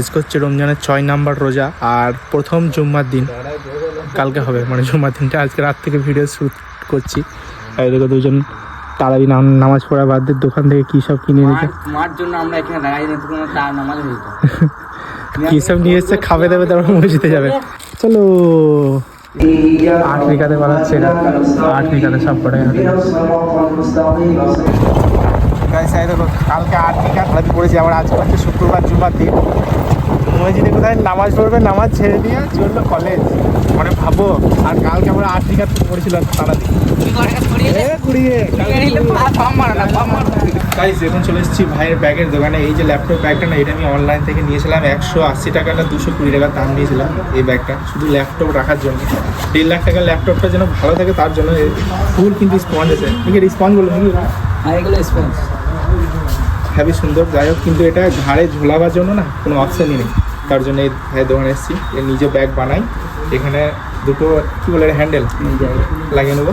আজকে হচ্ছে রমজানের ছয় নাম্বার রোজা আর প্রথম জুম্মার দিন। কালকে হবে মানে জুম্মার দিনটা। আজকে রাত থেকে ভিডিও শ্যুট করছি। আর এদিকে দুজন তারাবি নাম- নামাজ পড়া বাদ দিয়ে দোকান থেকে কী সব কিনে এনেছে? মার জন্য আমরা এখানে দাঁড়াই নিতে নামাজ কী সব নিয়ে এসছে খাবে দেবে তারপর মসজিদে যাবে। চলো। আট বিঘাতে বানাচ্ছে এটা আট বিঘাতে সব কটা কালকে আট বিঘা হাতে পড়েছি। আবার আজকে হচ্ছে শুক্রবার জুমার দিন। মসজিদে কোথায় নামাজ পড়বে নামাজ ছেড়ে দিয়ে চলল কলেজ মানে ভাবো আর কালকে আমরা আট বিঘা পড়েছিল তারা গাইস এখন চলে এসেছি ভাইয়ের ব্যাগের দোকানে। এই যে ল্যাপটপ ব্যাগটা না এটা আমি অনলাইন থেকে নিয়েছিলাম। একশো আশি টাকা না দুশো কুড়ি টাকার দাম নিয়েছিলাম এই ব্যাগটা শুধু ল্যাপটপ রাখার জন্য। দেড় লাখ টাকার ল্যাপটপটা যেন ভালো থাকে তার জন্য ফুল কিন্তু স্পঞ্জ আছে। স্পঞ্জ বলো নাকি? হ্যাঁ এগুলো স্পঞ্জ হ্যাভি সুন্দর যাই হোক কিন্তু এটা ঘাড়ে ঝোলাবার জন্য না কোনো অপশানই নেই। তার জন্য এই ভাইয়ের দোকানে এসেছি এর নিজে ব্যাগ বানাই। এখানে দুটো কী বলে হ্যান্ডেল লাগিয়ে নেব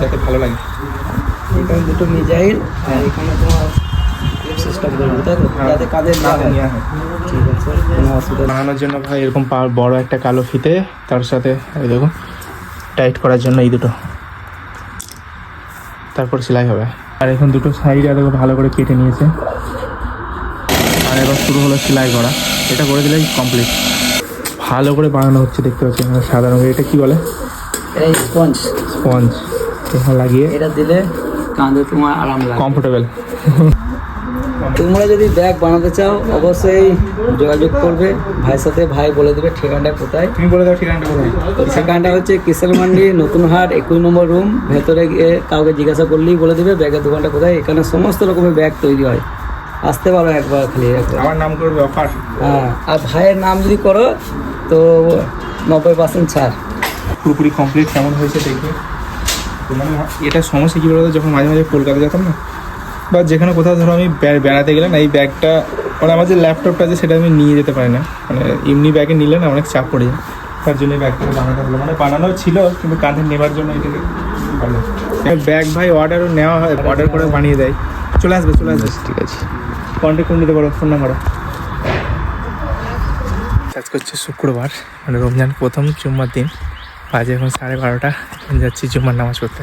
যাতে ভালো লাগে। এখানে দুটো মিজাইল আর এখানে তোমার সিস্টেম করব তাই তো? হ্যাঁ। যাতে কাদের না নেওয়া হয়। ঠিক আছে কোনো অসুবিধা। বানানোর জন্য ভাই এরকম বড় একটা কালো ফিতে তার সাথে এই দেখো টাইট করার জন্য এই দুটো। তারপর সেলাই হবে। আর এখন দুটো সাইড আর ভালো করে কেটে নিয়েছে। আর এবার শুরু হলো সেলাই করা। এটা করে দিলেই কমপ্লিট ভালো করে বানানো হচ্ছে দেখতে পাচ্ছি সাদা রঙের। এটা কি বলে? স্পঞ্জ স্পঞ্জ এখানে লাগিয়ে এটা দিলে কাঁধে তোমার আরাম লাগে কমফোর্টেবল তোমরা যদি ব্যাগ বানাতে চাও অবশ্যই যোগাযোগ করবে। ভাইয়ের সাথে ভাই বলে দেবে ঠিকানাটা কোথায়। তুমি বলে দাও ঠিকানাটা কোথায়। ঠিকানাটা হচ্ছে কিশোর মান্ডি নতুন হাট একুশ নম্বর রুম। ভেতরে গিয়ে কাউকে জিজ্ঞাসা করলেই বলে দেবে ব্যাগের দোকানটা কোথায়। এখানে সমস্ত রকমের ব্যাগ তৈরি হয়। আসতে পারো একবার খালি আমার নাম করবে অফার। হ্যাঁ আর ভাইয়ের নাম যদি করো তো নব্বই পার্সেন্ট ছাড়। পুরোপুরি কমপ্লিট কেমন হয়েছে দেখবে? মানে এটা সমস্যা কী বলতো যখন মাঝে মাঝে কলকাতা যেতাম না বা যেখানে কোথাও ধরো আমি বেড়াতে গেলাম এই ব্যাগটা মানে আমার যে ল্যাপটপটা আছে সেটা আমি নিয়ে যেতে পারি না। মানে এমনি ব্যাগে নিলে না অনেক চাপ পড়ে যায়। তার জন্য এই ব্যাগটা বানাতে হলো। মানে বানানো ছিল কিন্তু কাঁধে নেবার জন্য এটাকে ভালো। ব্যাগ ভাই অর্ডারও নেওয়া হয় অর্ডার করে বানিয়ে দেয়। চলে আসবে চলে আসবে। ঠিক আছে। কন্ট্যাক্ট করে নিতে পারো ফোন নাম্বার আজকে হচ্ছে শুক্রবার মানে রমজান প্রথম জুম্মার দিন। বাজে এখন সাড়ে বারোটা যাচ্ছি জুম্মার নামাজ পড়তে।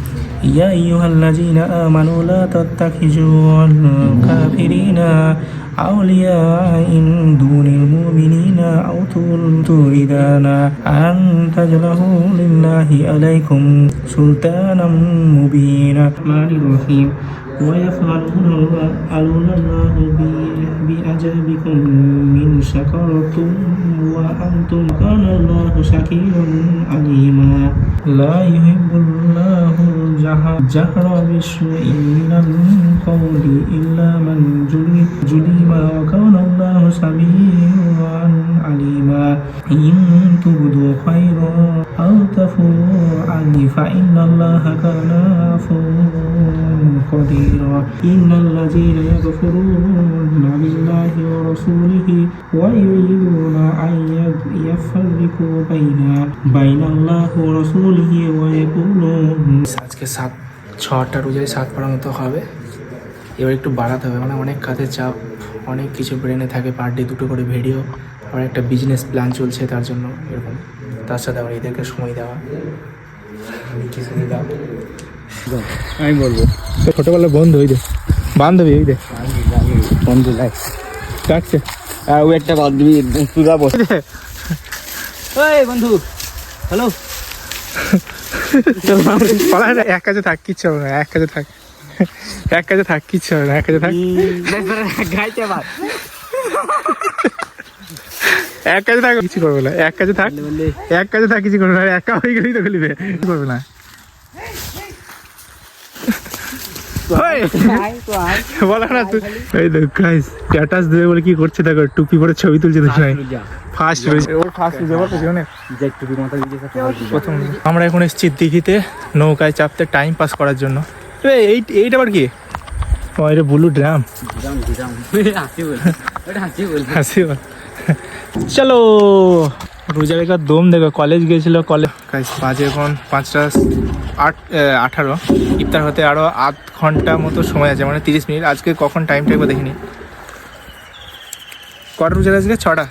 يا أيها الذين آمنوا لا تتخذوا الكافرين أولياء من دون المؤمنين أو تريدان أن تجلهوا لله عليكم سلطانا مبينا الرحمن الرحيم ويفعلون يفعلون الله ب- بأجابكم من شكرتم وأنتم كان الله شكيرا عليما لا يحب الله الجهر جهر بالسوء من القول إلا من ظلم ظلم وكان الله سميعا قديرا إن الذين يكفرون بالله ورسوله ويريدون أن يفرقوا بين بين الله ورسوله ويقولون আজকে সাত ছটা রোজায় সাত পাড়ার মতো হবে এবার একটু বাড়াতে হবে মানে অনেক কাজের চাপ অনেক কিছু ব্রেনে থাকে পার ডে দুটো করে ভিডিও আবার একটা বিজনেস প্ল্যান চলছে তার জন্য এরকম তার সাথে আবার এদেরকে সময় দেওয়া কিছু দেওয়া আমি বলব। ছোটবেলা বন্ধু ওই দে। বান্ধবী ওই দে। বন্ধু লাইক ডাকছে। আর ওই একটা দিবি তুই বস ওই বন্ধু হ্যালো পালা না এক কাজে থাক কিচ্ছু হবে না এক কাজে থাক। এক কাজে থাক কিচ্ছু হবে না এক কাজে থাক। গাইতে বাদ এক কাজে থাক কিছু করবে না। এক কাজে থাক এক কাজে থাক কিছু করবে না। একা হয়ে গেলেই তো খেলিবে। কিছু করবে না। বলো না তুই এই দেখ গাইস স্ট্যাটাস দেবে বলে কি করছে? দেখো টুপি পরে ছবি তুলছে ফার্স্ট রয়েছে ওর ফার্স্ট রয়েছে বলো জীবনে প্রথম আমরা এখন এসেছি দিঘিতে নৌকায় চাপতে টাইম পাস করার জন্য। এই এইটা আবার কি? ও এটা ব্লু ড্রাম হাসি বল। চলো। রোজা রেখার দম দেখো কলেজ গিয়েছিল কলেজ বাজে এখন পাঁচটা আট আঠারো। ইফতার হতে আরও আধ ঘণ্টা মতো সময় আছে মানে তিরিশ মিনিট। আজকে কখন টাইম টাইম দেখিনি। কটা রোজা আজকে? ছটা?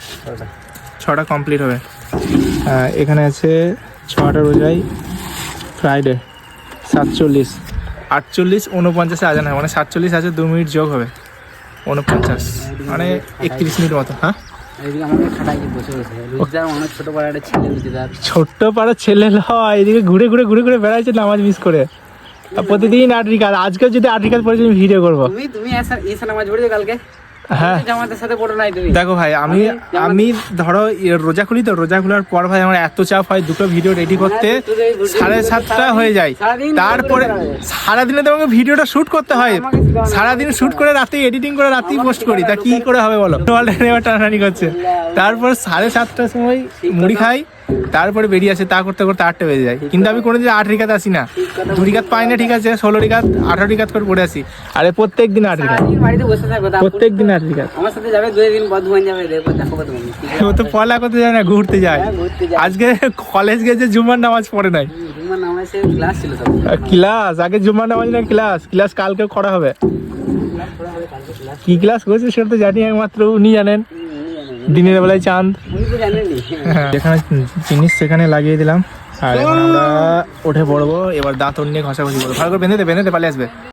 ছটা। কমপ্লিট হবে। আহ, এখানে আছে ছটা রোজাই ফ্রাইডে সাতচল্লিশ। আটচল্লিশ উনপঞ্চাশে আজান হয় মানে সাতচল্লিশ আছে দু মিনিট যোগ হবে। উনপঞ্চাশ মানে একত্রিশ মিনিট মতো হ্যাঁ? ছোট্ট পাড়ার ছেলে হয় এদিকে ঘুরে ঘুরে ঘুরে ঘুরে বেড়াচ্ছে নামাজ মিস করে। প্রতিদিন আটরিকাত আজকে যদি আটরিকাত পরে আমি ভিডিও করব। তুমি তুমি এসা এসা নামাজ পড়েছো কালকে? হ্যাঁ। জামাতের সাথে পড়ো নাই তুমি। দেখো ভাই আমি আমি ধরো রোজা খুলি তো রোজা খোলার পর ভাই আমার এত চাপ হয় দুটো ভিডিও রেডি করতে সাড়ে সাতটা হয়ে যায়। তারপরে সারাদিনে তোমাকে ভিডিওটা শুট করতে হয়। সারাদিন শুট করে রাতে এডিটিং করে রাতেই পোস্ট করি। তা কি করে হবে বলো? টানাটানি করছে। তারপর সাড়ে সাতটার সময় মুড়ি খাই। তারপরে বেরিয়ে আসে তা করতে করতে আটটা বেজে যায়। কিন্তু আমি কোনোদিন আট রিকাত আসি না। দু রিকাত পাই না ঠিক আছে ষোলো রিকাত আঠারো রিকাত করে পড়ে আসি। আরে প্রত্যেক দিন আট রিকাত প্রত্যেক দিন আট রিকাত আমার সাথে যাবে দুই দিন যাবে দেখো তো পড়া করতে যায় না ঘুরতে যায়। হ্যাঁ, আজকে কলেজ গেছে জুমার নামাজ পড়ে নাই। ক্লাস আগে জুমার নামাজ না ক্লাস ক্লাস কালকে করা হবে। কি ক্লাস করেছে সেটা তো জানি একমাত্র উনি জানেন। দিনের বেলায় চাঁদ। জানেনি যেখানে জিনিস সেখানে লাগিয়ে দিলাম। আর এখন আমরা উঠে পড়ব এবার দাঁতন নিয়ে ঘষাঘষি করব। ভালো করে বেঁধে দে বেঁধে দে পালিয়ে আসবে।